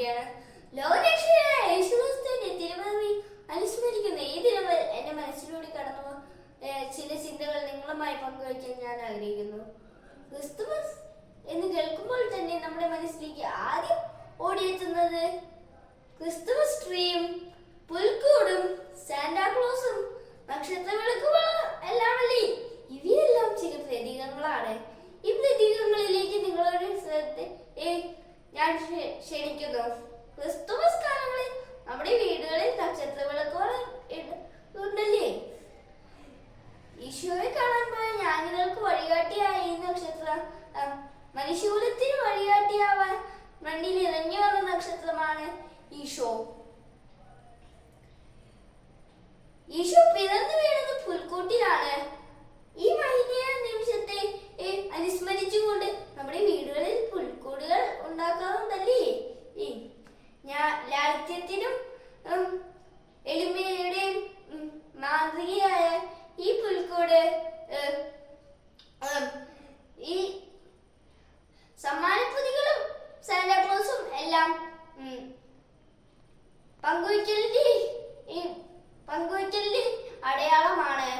കൂടിയാണ് ലോകരക്ഷകനായ യേശുക്രിസ്തുവിന്റെ തിരുമറി അനുസ്മരിക്കുന്ന ഈ ദിനങ്ങൾ എന്റെ മനസ്സിലൂടെ കടന്നു ചില ചിന്തകൾ നിങ്ങളുമായി പങ്കുവയ്ക്കാൻ ഞാൻ ആഗ്രഹിക്കുന്നു. ക്രിസ്തുമസ് എന്ന് കേൾക്കുമ്പോൾ തന്നെ നമ്മുടെ മനസ്സിലേക്ക് ആദ്യം ഓടിയെത്തുന്നത് ക്രിസ്തുമസ് ട്രീയും പുൽക്കൂടും സാന്റാക്ലോസും നക്ഷത്ര ക്ഷണിക്കുന്നു. ക്രിസ്തുമസ് കാലങ്ങളിൽ നമ്മുടെ വീടുകളിൽ നക്ഷത്ര വിളക്കുകൾ ഈശോയെ കാണാൻ പോയ ജ്ഞാനികൾക്ക് വഴികാട്ടിയായ ഈ നക്ഷത്രം. മനുഷ്യകുലത്തിന് വഴികാട്ടിയാവാൻ മണ്ണിൽ ഇറങ്ങി വന്ന നക്ഷത്രമാണ് ഈശോ. ഈശോ പിറന്നു ഐക്യത്തിനും എളിമയുടെയും മാതൃകയായ ഈ പുൽക്കൂട് ഈ സമ്മാനപ്പൊതികളും സാന്റാക്ലോസും എല്ലാം പങ്കുവയ്ക്കലിന്റെ പങ്കുവയ്ക്കലിന്റെ അടയാളമാണ്.